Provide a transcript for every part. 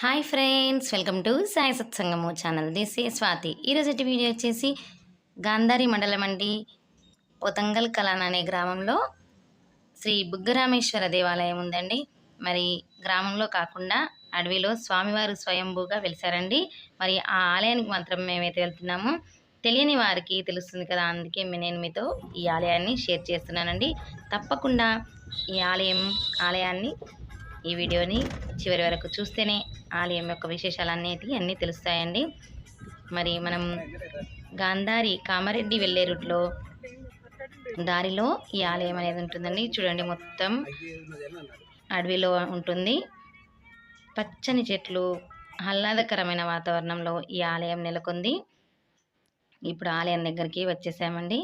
Hi friends welcome to Sai సత్సంగము channel. This ఏ స్వాతి. ఈరోజు video వచ్చేసి గాంధారి మండలం అండి. పొతంగల్ కలాన్ అనే గ్రామంలో శ్రీ బుగ్గరామేశ్వర దేవాలయం ఉందండి. మరి గ్రామంలో కాకుండా అడవిలో స్వామివారు స్వయంభూగా వెలిసారండి. మరి ఆ ఆలయానికి మాత్రం మేమైతే వెళ్తున్నామో. తెలియని వారికి తెలుస్తుంది కదా అందుకే నేను మీతో ఈ ఆలయాన్ని షేర్ చేస్తున్నానండి. తప్పకుండా ఈ ఆలయం ఆలయాన్ని ఈ వీడియోని చివరి వరకు చూస్తేనే ఆలయం యొక్క విశేషాలు అనేవి అన్నీ తెలుస్తాయండి. మరి మనం గాంధారి కామారెడ్డి వెళ్ళే రూట్లో దారిలో ఈ ఆలయం అనేది ఉంటుందండి. చూడండి మొత్తం అడవిలో ఉంటుంది. పచ్చని చెట్లు ఆహ్లాదకరమైన వాతావరణంలో ఈ ఆలయం నెలకొంది. ఇప్పుడు ఆలయం దగ్గరికి వచ్చేసామండి.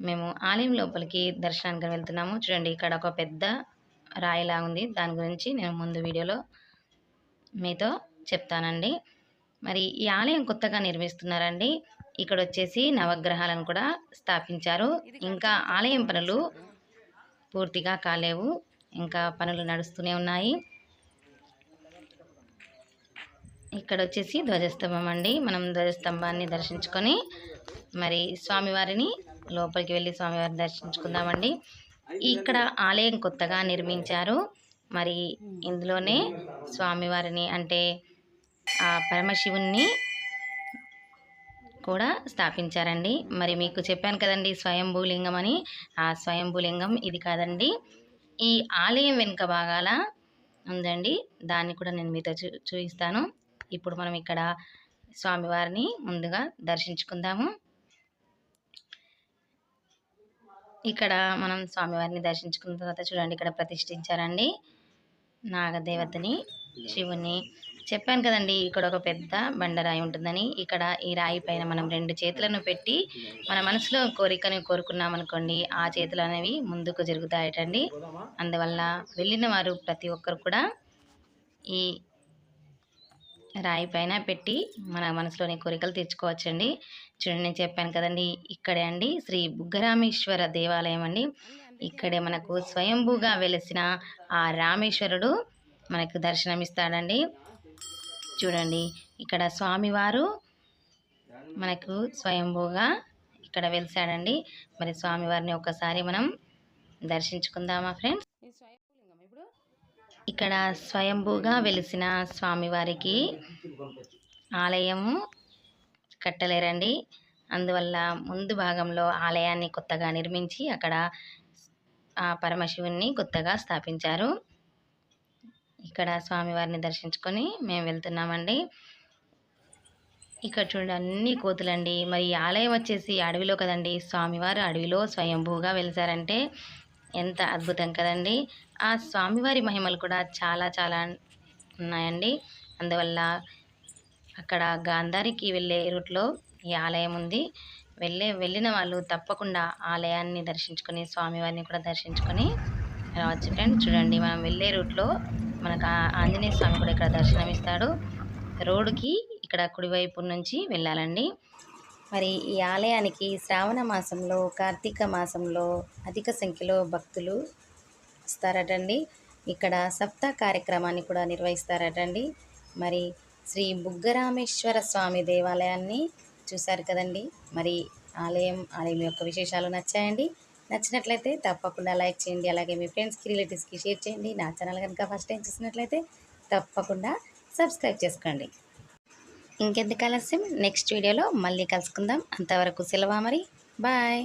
మేము ఆలయం లోపలికి దర్శనానికి వెళ్తున్నాము. చూడండి ఇక్కడ ఒక పెద్ద రాయిలా ఉంది. దాని గురించి నేను ముందు వీడియోలో మీతో చెప్తానండి. మరి ఈ ఆలయం కొత్తగా నిర్మిస్తున్నారండి. ఇక్కడ వచ్చేసి నవగ్రహాలను కూడా స్థాపించారు. ఇంకా ఆలయం పనులు పూర్తిగా కాలేవు. ఇంకా పనులు నడుస్తూనే ఉన్నాయి. ఇక్కడ వచ్చేసి ధ్వజస్తంభం అండి. మనం ధ్వజస్తంభాన్ని దర్శించుకొని మరి స్వామివారిని లోపలికి వెళ్ళి స్వామివారిని దర్శించుకుందామండి. ఇక్కడ ఆలయం కొత్తగా నిర్మించారు. మరి ఇందులోనే స్వామివారిని అంటే ఆ పరమశివుణ్ణి కూడా స్థాపించారండి. మరి మీకు చెప్పాను కదండి స్వయంభూలింగం అని. ఆ స్వయంభూలింగం ఇది కాదండి. ఈ ఆలయం వెనుక భాగాల ఉందండి. దాన్ని కూడా నేను మీతో చూ చూపిస్తాను. ఇప్పుడు మనం ఇక్కడ స్వామివారిని ముందుగా దర్శించుకుందాము. ఇక్కడ మనం స్వామివారిని దర్శించుకున్న తర్వాత చూడండి ఇక్కడ ప్రతిష్ఠించారండి. నాగదేవతని శివుని. చెప్పాను కదండి ఇక్కడ ఒక పెద్ద బండరాయి ఉంటుందని. ఇక్కడ ఈ రాయి పైన మనం రెండు చేతులను పెట్టి మన మనసులో కోరికని కోరుకున్నామనుకోండి ఆ చేతులు అనేవి ముందుకు జరుగుతాయటండి. అందువల్ల వెళ్ళిన వారు ప్రతి ఒక్కరు కూడా ఈ రాయి పైన పెట్టి మన మనసులోని కోరికలు తీర్చుకోవచ్చండి. చూడండి నేను చెప్పాను కదండి ఇక్కడే అండి శ్రీ బుగ్గరామేశ్వర దేవాలయం అండి. ఇక్కడే మనకు స్వయంభూగా వెలిసిన ఆ రామేశ్వరుడు మనకు దర్శనమిస్తాడండి. చూడండి ఇక్కడ స్వామివారు మనకు స్వయంభూగా ఇక్కడ వెలిసాడండి మరి స్వామివారిని ఒకసారి మనం దర్శించుకుందామా ఫ్రెండ్స్? ఇక్కడ స్వయంభూగా వెలిసిన స్వామివారికి ఆలయము కట్టలేరండి. అందువల్ల ముందు భాగంలో ఆలయాన్ని కొత్తగా నిర్మించి అక్కడ ఆ పరమశివుణ్ణి కొత్తగా స్థాపించారు. ఇక్కడ స్వామివారిని దర్శించుకొని మేము వెళ్తున్నామండి. ఇక్కడ చూడండి అన్ని కోతులండి. మరి ఈ ఆలయం వచ్చేసి అడవిలో కదండి. స్వామివారు అడవిలో స్వయంభూగా వెలిసారంటే ఎంత అద్భుతం కదండి. ఆ స్వామివారి మహిమలు కూడా చాలా చాలా ఉన్నాయండి. అందువల్ల అక్కడ గాంధారికి వెళ్ళే రూట్లో ఈ ఆలయం ఉంది. వెళ్ళే వెళ్ళిన వాళ్ళు తప్పకుండా ఆలయాన్ని దర్శించుకొని స్వామివారిని కూడా దర్శించుకొని రావచ్చు ఫ్రెండ్స్ చూడండి మనం వెళ్ళే రూట్లో మనకు ఆంజనేయ స్వామి కూడా ఇక్కడ దర్శనమిస్తాడు. రోడ్డుకి ఇక్కడ కుడివైపు నుంచి వెళ్ళాలండి. మరి ఈ ఆలయానికి శ్రావణ మాసంలో కార్తీక మాసంలో అధిక సంఖ్యలో భక్తులు వస్తారటండి. ఇక్కడ సప్తా కార్యక్రమాన్ని కూడా నిర్వహిస్తారటండి. మరి శ్రీ బుగ్గరామేశ్వర స్వామి దేవాలయాన్ని చూశారు కదండి. మరి ఆలయం ఆలయం యొక్క విశేషాలు నచ్చాయండి? నచ్చినట్లయితే తప్పకుండా లైక్ చేయండి. అలాగే మీ ఫ్రెండ్స్కి రిలేటివ్స్కి షేర్ చేయండి. నా ఛానల్ కనుక ఫస్ట్ టైం చూసినట్లయితే తప్పకుండా సబ్స్క్రైబ్ చేసుకోండి. ఇంకెందుకు ఆలస్యం? నెక్స్ట్ వీడియోలో మళ్ళీ కలుసుకుందాం. అంతవరకు సెలవా మరి? బాయ్